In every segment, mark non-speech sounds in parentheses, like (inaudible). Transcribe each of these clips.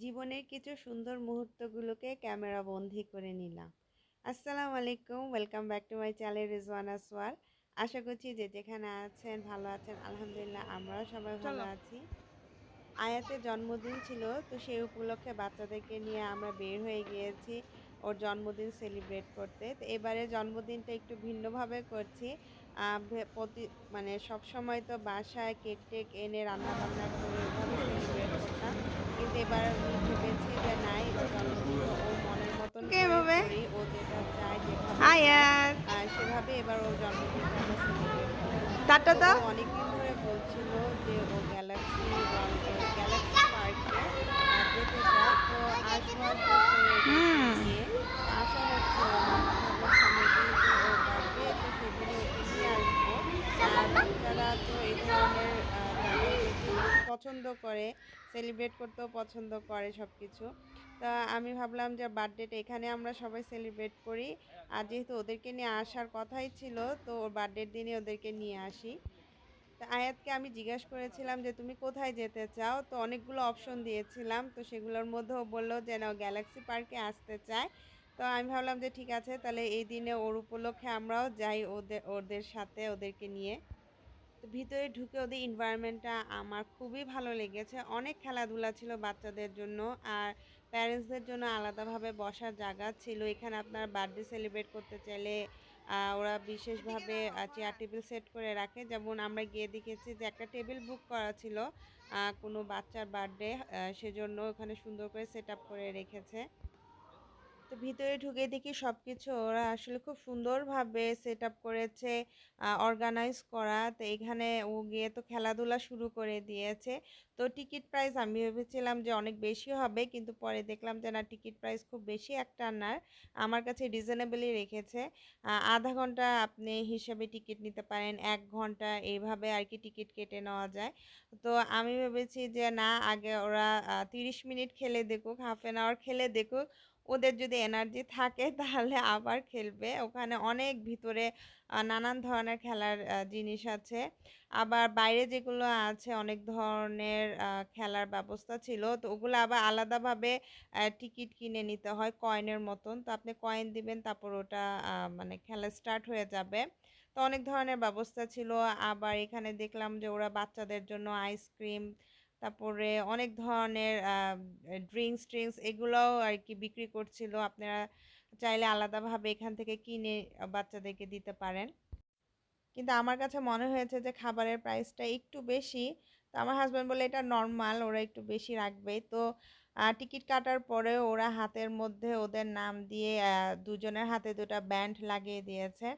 জীবনের কিছু সুন্দর মুহূর্তগুলোকে ক্যামেরা বন্দি করে নিলাম। আসসালামু আলাইকুম welcome back to my channel Rizwana Soyal আশা করছি যে যেখানে আছেন ভালো আছেন আলহামদুলিল্লাহ আমরাও সবাই ভালো আছি। আয়াতের জন্মদিন ছিল তো সেই উপলক্ষে বাচ্চাদেরকে নিয়ে আমরা বের হয়ে গিয়েছি ওর জন্মদিন সেলিব্রেট করতে। তো এবারে জন্মদিনটা একটু ভিন্নভাবে করছি। প্রতি মানে সব সময় তো বাসায় কেক টেক এনে রান্না বান্না করে করতাম কিন্তু এবার ভেবেছি যে নাই ওর মনের মতন এভাবে? ও যেটা চায় যেভাবে সেভাবে এবার ওর জন্মদিনটা টাটা দাও। অনেকদিন ধরে বলছিল যে ও গ্যালাক্সি গ্যালাক্সি পার্কে যেতে চায় তো আসব আসব করে হুম। নিয়ে আশা হচ্ছে ও ভাবলাম সামনে যেহেতু ওর বার্থডে তো সেদিনে ওকে নিয়ে আসব আর বাচ্চারা তো এই ধরনের আহ, ব্যাপারগুলো পছন্দ করে সেলিব্রেট করতেও পছন্দ করে সব কিছু তা আমি ভাবলাম যে বার্থডেটা এখানে আমরা সবাই সেলিব্রেট করি। আর যেহেতু ওদেরকে নিয়ে আসার কথাই ছিল, তো ওর বার্থডের দিনে ওদেরকে নিয়ে আসি। তা আয়াতকে আমি জিজ্ঞাসা করেছিলাম যে, তুমি কোথায় যেতে চাও? তো অনেকগুলো অপশন দিয়েছিলাম। তো সেগুলোর মধ্যে ও বলল যে না গ্যালাক্সি পার্কে আসতে চায় তো আমি ভাবলাম যে, ঠিক আছে, তাহলে এই দিনে ওর উপলক্ষে আমরাও যাই ওদের ওদের সাথে, ওদেরকে নিয়ে। ভিতরে ঢুকে ওদের এনভায়রনমেন্টটা আমার খুবই ভালো লেগেছে। অনেক খেলাধুলা ছিল বাচ্চাদের জন্য আর প্যারেন্টসদের জন্য আলাদাভাবে বসার জায়গা ছিল। এখানে আপনার বার্থডে সেলিব্রেট করতে চাইলে ওরা বিশেষভাবে চেয়ার টেবিল সেট করে রাখে। যেমন আমরা গিয়ে দেখেছি যে একটা টেবিল বুক করা ছিল কোনো বাচ্চার বার্থডে সেজন্য ওখানে সুন্দর করে সেট করে রেখেছে। তো ভিতরে ঢুকে দেখি সব কিছু ওরা আসলে খুব সুন্দরভাবে সেট আপ করেছে অর্গানাইজ করা। তো এখানে ও গিয়ে তো খেলাধুলা শুরু করে দিয়েছে। তো টিকিট প্রাইস আমি ভেবেছিলাম যে অনেক বেশি হবে, কিন্তু পরে দেখলাম যে না টিকিট প্রাইস খুব বেশি একটা না। আমার কাছে রিজনেবলই রেখেছে। আধা ঘণ্টা আপনি হিসাবে টিকিট নিতে পারেন, এক ঘণ্টা এইভাবে আর কি টিকিট কেটে নেওয়া যায়। তো আমি ভেবেছি যে না, আগে ওরা তিরিশ মিনিট খেলে দেখুক হাফ অ্যান আওয়ার খেলে দেখুক। ওদের যদি এনার্জি থাকে (laughs) তাহলে আবার খেলবে। ওখানে অনেক ভিতরে নানান ধরনের খেলার জিনিস আছে। আবার বাইরে যেগুলো আছে অনেক ধরনের খেলার ব্যবস্থা ছিল। তো ওগুলো আবার আলাদাভাবে টিকিট কিনে নিতে হয় কয়েনের মতন। তো আপনি কয়েন দিবেন, তারপর ওটা মানে খেলা স্টার্ট হয়ে যাবে। তো অনেক ধরনের ব্যবস্থা ছিল। আবার এখানে দেখলাম যে ওরা বাচ্চাদের জন্য আইসক্রিম তারপরে অনেক ধরনের ড্রিঙ্কস ট্রিঙ্কস এগুলোও আর কি বিক্রি করছিল। আপনারা চাইলে আলাদাভাবে এখান থেকে কিনে বাচ্চাদেরকে দিতে পারেন। কিন্তু আমার কাছে মনে হয়েছে যে খাবারের প্রাইসটা একটু বেশি। তো আমার হাজব্যান্ড বলে এটা নর্মাল ওরা একটু বেশি রাখবে। তো টিকিট কাটার পরে ওরা হাতের মধ্যে ওদের নাম দিয়ে দুজনের হাতে দুটো ব্যান্ড লাগিয়ে দিয়েছে।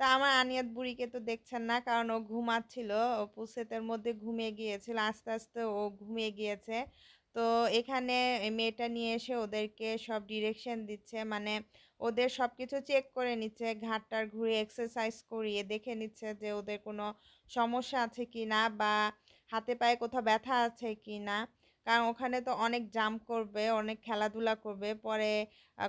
তা আমার আনিয়াত বুড়িকে তো দেখছেন না, কারণ ও ঘুমাচ্ছিল। ও পুসেতের মধ্যে ঘুমিয়ে গিয়েছিল, আস্তে আস্তে ও ঘুমিয়ে গিয়েছে। তো এখানে মেয়েটা নিয়ে এসে ওদেরকে সব ডিরেকশন দিচ্ছে মানে ওদের সব কিছু চেক করে নিচ্ছে, ঘাটটার ঘুরে এক্সারসাইজ করিয়ে দেখে নিচ্ছে যে ওদের কোনো সমস্যা আছে কি না বা হাতে পায়ে কোথাও ব্যথা আছে কি না কারণ ওখানে তো অনেক জাম্প করবে, অনেক খেলাধুলা করবে, পরে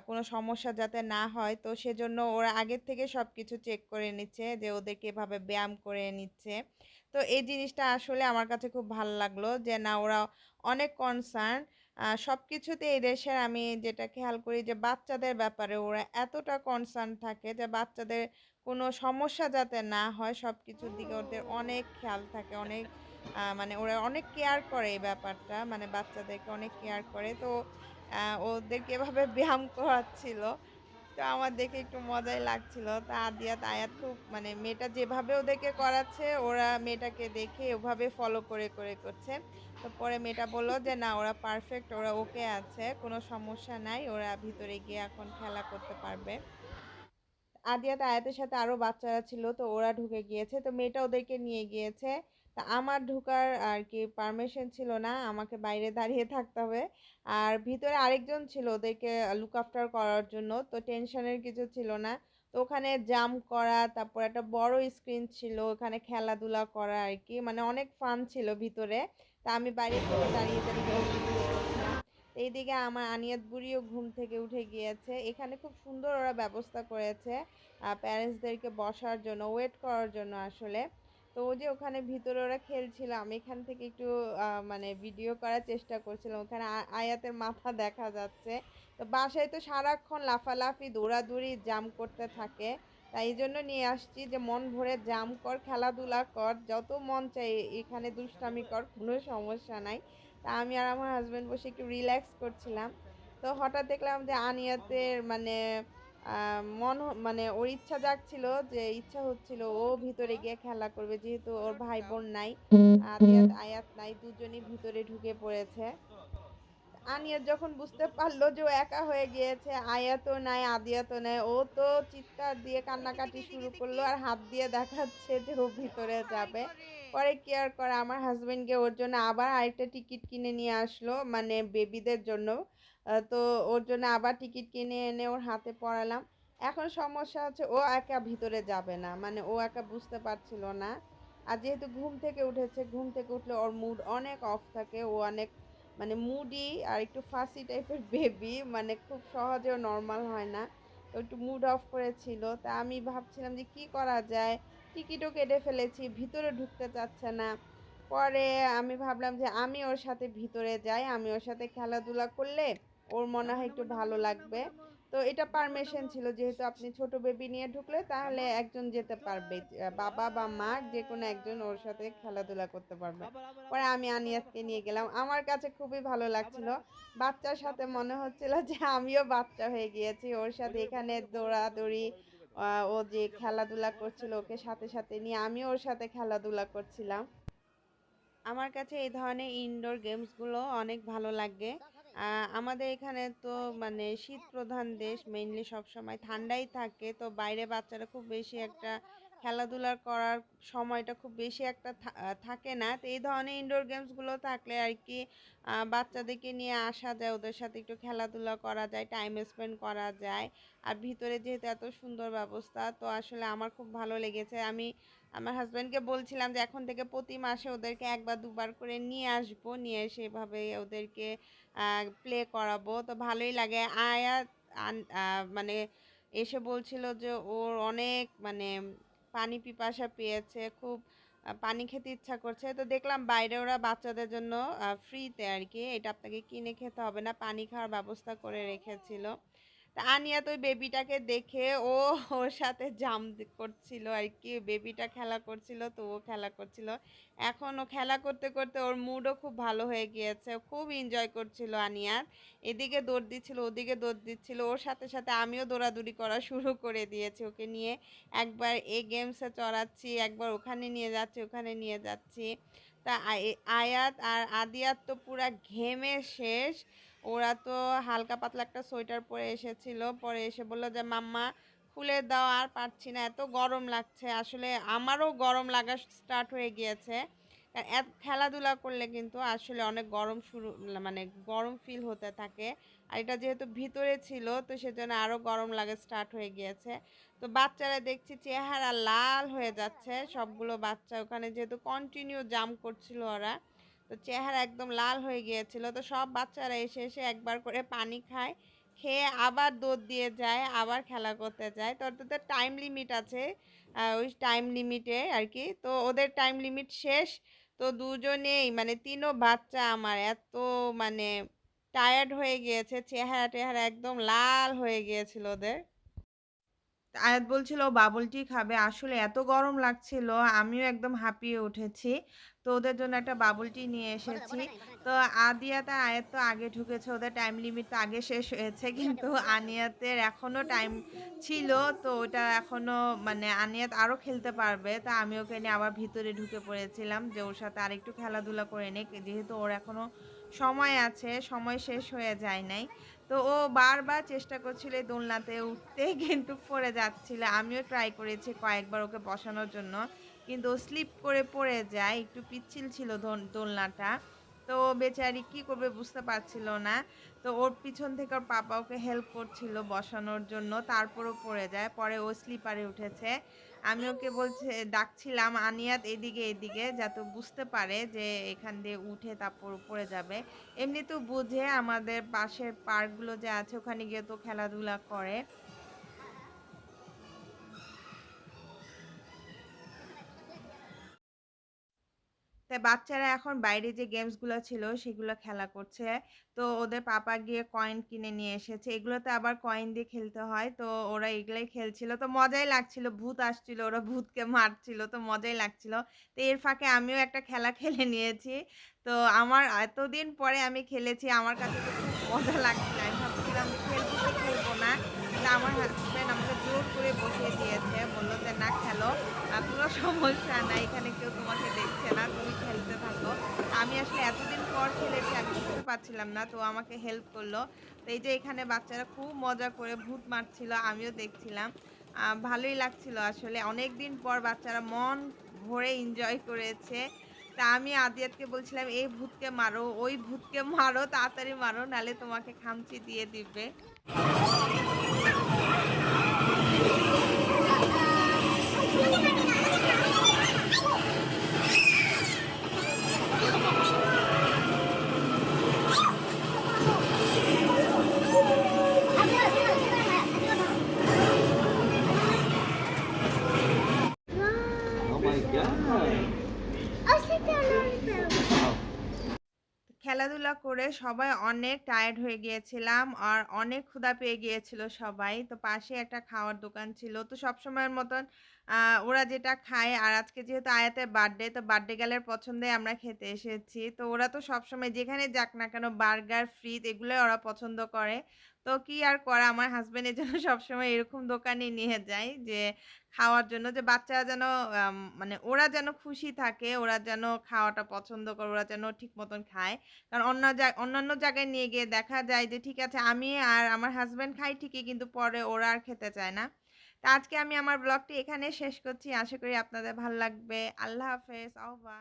কোনো সমস্যা যাতে না হয়, তো সেজন্য ওরা আগের থেকে সব কিছু চেক করে নিচ্ছে যে ওদেরকে এভাবে ব্যায়াম করে নিচ্ছে। তো এই জিনিসটা আসলে আমার কাছে খুব ভালো লাগল যে না, ওরা অনেক কনসার্ন সব কিছুতে এই দেশের আমি যেটা খেয়াল করি যে বাচ্চাদের ব্যাপারে ওরা এতটা কনসার্ন থাকে যে বাচ্চাদের কোনো সমস্যা যাতে না হয় সব কিছুর দিকে ওদের অনেক খেয়াল থাকে, অনেক মানে ওরা অনেক কেয়ার করে এই ব্যাপারটা মানে বাচ্চাদেরকে অনেক কেয়ার করে। তো ওদেরকে এভাবে ব্যায়াম করাচ্ছিল। তো আমার দেখে একটু মজাই লাগছিল। তা আদিয়াত আয়াত খুব মানে মেয়েটা যেভাবে ওদেরকে করাচ্ছে, ওরা মেয়েটাকে দেখে ওভাবে ফলো করে করে করছে। তো পরে মেয়েটা বলল যে, না, ওরা পারফেক্ট ওরা ওকে আছে, কোনো সমস্যা নাই, ওরা ভিতরে গিয়ে এখন খেলা করতে পারবে। আদিয়াত আয়াতের সাথে আরও বাচ্চারা ছিল, তো ওরা ঢুকে গিয়েছে। তো মেয়েটা ওদেরকে নিয়ে গিয়েছে। তা আমার ঢোকার আর কি পারমিশন ছিল না। আমাকে বাইরে দাঁড়িয়ে থাকতে হবে। আর ভিতরে আরেকজন ছিল ওদেরকে লুক আফটার করার জন্য। তো টেনশনের কিছু ছিল না। তো ওখানে জাম্প করা, তারপর একটা বড় স্ক্রিন ছিল। ওখানে খেলাধুলা করা আর কি মানে অনেক ফান ছিল ভিতরে। তা আমি বাইরে থেকে দাঁড়িয়ে দাঁড়িয়ে এইদিকে আমার আনিয়াত বুড়িও ঘুম থেকে উঠে গিয়েছে। এখানে খুব সুন্দর ওরা ব্যবস্থা করেছে প্যারেন্টসদেরকে বসার জন্য ওয়েট করার জন্য আসলে। তো যে ওখানে ভিতরে ওরা খেলছিল, আমি এখান থেকে একটু মানে ভিডিও করার চেষ্টা করছিলাম। ওখানে আয়াতের মাথা দেখা যাচ্ছে। তো বাসায় তো সারাক্ষণ লাফালাফি, দৌড়াদৌড়ি জাম করতে থাকে। তাই এই জন্য নিয়ে আসছি যে মন ভরে জাম কর, খেলাধুলা কর, যত মন চাই এখানে দুষ্টামি কর, কোনো সমস্যা নাই। তা আমি আর আমার হাজবেন্ড বসে একটু রিল্যাক্স করছিলাম। তো হঠাৎ দেখলাম যে আনিয়াতের মানে মন মানে ওর ইচ্ছা জাগছিল যে ইচ্ছা হচ্ছিল ও ভিতরে গিয়ে খেলা করবে, যেহেতু ওর ভাই বোন নাই আয়াত নাই, দুজনই ভিতরে ঢুকে পড়েছে। আনিয়াত যখন বুঝতে পারল যে ও একা হয়ে গিয়েছে, আয়াতও নাই, আদিয়াতও নাই, ও তো চিৎকার দিয়ে কান্নাকাটি শুরু করল আর হাত দিয়ে দেখাচ্ছে যে ও ভিতরে যাবে। পরে কেয়ার করে, আমার হাজবেন্ডকে ওর জন্য আবার আরেকটা টিকিট কিনে নিয়ে আসলো মানে বেবিদের জন্য। তো ওর জন্য আবার টিকিট কিনে এনে ওর হাতে পড়ালাম এখন সমস্যা হচ্ছে ও একা ভিতরে যাবে না মানে ও একা বুঝতে পারছিল না। আর যেহেতু ঘুম থেকে উঠেছে, ঘুম থেকে উঠলে ওর মুড অনেক অফ থাকে, ও অনেক মানে মুডি আর একটু ফাসি টাইপের বেবি মানে খুব সহজেও নর্মাল হয় না। তো একটু মুড অফ করেছিল। তা আমি ভাবছিলাম যে কি করা যায়? টিকিটও কেটে ফেলেছি, ভিতরে ঢুকতে চাচ্ছে না। পরে আমি ভাবলাম যে আমি ওর সাথে ভিতরে যাই, আমি ওর সাথে খেলাধুলা করলে ওর মনে হয় একটু ভালো লাগবে। তো এটা পারমিশন ছিল, যেহেতু আপনি ছোট বেবি নিয়ে ঢুকলে তাহলে একজন যেতে পারবে বাবা বা মা যে কোনো একজন ওর সাথে খেলাধুলা করতে পারবে। পরে আমি আনিয়াতকে নিয়ে গেলাম। আমার কাছে খুবই ভালো লাগছিল। বাচ্চার সাথে মনে হচ্ছিল যে আমিও বাচ্চা হয়ে গিয়েছি। ওর সাথে এখানে দৌড়াদৌড়ি ও যে খেলাধুলা করছিল ওকে সাথে সাথে নিয়ে আমিও ওর সাথে খেলাধুলা করছিলাম। আমার কাছে এই ধরনের ইনডোর গেমসগুলো অনেক ভালো লাগে। আমাদের এখানে তো মানে শীত প্রধান দেশ মেইনলি সবসময় ঠান্ডাই থাকে। তো বাইরে বাচ্চারা খুব বেশি একটা খেলাধুলা করার সময়টা খুব বেশি একটা থাকে না। তো এই ধরনের ইনডোর গেমসগুলো থাকলে আর কি বাচ্চাদেরকে নিয়ে আসা যায়, ওদের সাথে একটু খেলাধুলা করা যায় টাইম স্পেন্ড করা যায়। আর ভিতরে যেহেতু এত সুন্দর ব্যবস্থা, তো আসলে আমার খুব ভালো লেগেছে। আমি, আমার হাজব্যান্ডকে বলছিলাম যে, এখন থেকে প্রতি মাসে ওদেরকে একবার দুবার করে নিয়ে আসব। নিয়ে এসে এভাবে ওদেরকে প্লে করাবো। তো ভালোই লাগে। আয়া মানে এসে বলছিল যে, ওর অনেক মানে পানি পিপাসা পেয়েছে, খুব পানি খেতে ইচ্ছা করছে। তো দেখলাম বাইরে ওরা বাচ্চাদের জন্য ফ্রিতে আর কি। এটা আপনাকে কিনে খেতে হবে না। পানি খাওয়ার ব্যবস্থা করে রেখেছিল। তা আনিয়া তো বেবিটাকে দেখে ও ওর সাথে জাম করছিল আর কি। বেবিটা খেলা করছিল, তো ও খেলা করছিল। এখন ও খেলা করতে করতে ওর মুডও খুব ভালো হয়ে গিয়েছে। খুব এনজয় করছিল আনিয়ার। এদিকে দৌড় দিচ্ছিল, ওদিকে দৌড় দিচ্ছিল। ওর সাথে সাথে আমিও দৌড়াদৌড়ি করা শুরু করে দিয়েছি ওকে নিয়ে। একবার এই গেমসে চড়াচ্ছি, একবার ওখানে নিয়ে যাচ্ছি, ওখানে নিয়ে যাচ্ছি। তা আয়াত আর আদিয়াত তো পুরা ঘেমে শেষ। ওরা তো হালকা পাতলা একটা সোয়েটার পরে এসেছিল। পরে এসে বলল যে, মাম্মা, খুলে দাও, আর পারছি না। এত গরম লাগছে। আসলে আমারও গরম লাগা স্টার্ট হয়ে গিয়েছে। খেলাধুলা করলে কিন্তু আসলে অনেক গরম শুরু মানে গরম ফিল হতে থাকে। আর এটা যেহেতু ভিতরে ছিল, তো সেজন্য আরও গরম লাগা স্টার্ট হয়ে গিয়েছে। তো বাচ্চারা দেখছি চেহারা লাল হয়ে যাচ্ছে। সবগুলো বাচ্চা ওখানে যেহেতু কন্টিনিউ জাম করছিল ওরা। তো চেহারা একদম লাল হয়ে গিয়েছিল। তো সব বাচ্চারা এসে এসে একবার করে পানি খায়, খেয়ে আবার দৌড় দিয়ে যায়, আবার খেলা করতে যায়। তো ওদের টাইম লিমিট আছে ওই টাইম লিমিটে আর কি। তো ওদের টাইম লিমিট শেষ। তো দুজনেই মানে তিনও বাচ্চা আমার এত মানে টায়ার্ড হয়ে গিয়েছে, চেহারা টেহারা একদম লাল হয়ে গিয়েছিল ওদের। আয়াত বলছিল ও বাবল টি খাবে। আসলে এত গরম লাগছিল, আমিও একদম হাঁপিয়ে উঠেছি। তো ওদের জন্য একটা বাবল টি নিয়ে এসেছি। তো আদিয়াত আয়াত তো আগে ঢুকেছে ওদের টাইম লিমিট তো আগে শেষ হয়েছে কিন্তু আনিয়াতের এখনও টাইম ছিল তো ওটা এখনও মানে আনিয়াত আরও খেলতে পারবে তা আমি ওকে নিয়ে আবার ভিতরে ঢুকে পড়েছিলাম যে ওর সাথে আরেকটু খেলাধুলা করে নে যেহেতু ওর এখনও সময় আছে সময় শেষ হয়ে যায় নাই। তো ও বারবার চেষ্টা করছিল এই দোলনাতে উঠতে কিন্তু পড়ে যাচ্ছিল। আমিও ট্রাই করেছি কয়েকবার ওকে বসানোর জন্য। কিন্তু স্লিপ করে পড়ে যায়, একটু পিচ্ছিল ছিল দোলনাটা। তো বেচারি কি করবে বুঝতে পারছিল না। তো ওর পিছন থেকে ওর পাপা ওকে হেল্প করছিল বসানোর জন্য, তারপরও পড়ে যায়। পরে ও স্লিপারে উঠেছে। আমি ওকে বলছে, ডাকছিলাম, আনিয়াত, এদিকে এদিকে, যাতে বুঝতে পারে যে এখান দিয়ে উঠে তারপর পড়ে যাবে। এমনি তো বুঝে আমাদের পাশের পার্কগুলো যে আছে, ওখানে গিয়ে তো খেলাধুলা করে। তাই বাচ্চারা এখন বাইরে যে গেমসগুলো ছিল সেগুলো খেলা করছে। তো ওদের পাপা গিয়ে কয়েন কিনে নিয়ে এসেছে। এগুলোতে আবার কয়েন দিয়ে খেলতে হয়। তো ওরা এগুলাই খেলছিল। তো মজাই লাগছিল। ভূত আসছিল, ওরা ভূতকে মারছিল। তো মজাই লাগছিল। তো এর ফাঁকে আমিও একটা খেলা (laughs) খেলে নিয়েছি। তো আমার এতদিন পরে আমি খেলেছি। আমার কাছে তো খুব মজা লাগছিল। আমি ভাবছিলাম খেলব খেলব না। আমার হাজব্যান্ড আমাকে জোর করে বসিয়ে দিয়েছে। বলল যে, "না খেলো। কোনো (laughs) সমস্যা নাই। এখানে কেউ তোমাকে দেখছে না। আসলে এতদিন পর খেলেছি আমি বুঝতে পারছিলাম না। তো আমাকে হেল্প করল তো এই যে এখানে বাচ্চারা খুব মজা করে ভূত মারছিল। আমিও দেখছিলাম। ভালোই লাগছিল আসলে। অনেকদিন পর বাচ্চারা মন ভরে এনজয় করেছে। তা আমি আদিয়াতকে বলছিলাম, "এই ভূতকে মারো, ওই ভূতকে মারো, তাড়াতাড়ি মারো নাহলে তোমাকে খামচি দিয়ে দিবে।" খেলাধুলা করে সবাই অনেক টায়ার্ড হয়ে গিয়েছিলাম। আর অনেক ক্ষুধা পেয়ে গিয়েছিল সবাই। তো পাশে একটা খাওয়ার দোকান ছিল। তো সব সময়ের মতন ওরা যেটা খায় আর আজকে যেহেতু আয়াতের বার্থডে তো বার্থডে গেলের পছন্দে আমরা খেতে এসেছি। তো ওরা তো সবসময় যেখানে যাক না কেন বার্গার, ফ্রিজ এগুলোই ওরা পছন্দ করে। তো কি আর করা আমার হাসব্যান্ড এজন্য সবসময় এরকম দোকানেই নিয়ে যায় যে খাওয়ার জন্য যে বাচ্চারা যেন মানে ওরা যেন খুশি থাকে, ওরা যেন খাওয়াটা পছন্দ করে, ওরা যেন ঠিক মতন খায়। কারণ অন্য অন্যান্য জায়গায় নিয়ে গিয়ে দেখা যায় যে ঠিক আছে আমি আর আমার হাসব্যান্ড খাই ঠিকই কিন্তু পরে ওরা আর খেতে চায় না। তো আজকে আমি আমার ব্লগটি এখানে শেষ করছি। আশা করি আপনাদের ভালো লাগবে। আল্লাহ হাফেজ। আউবা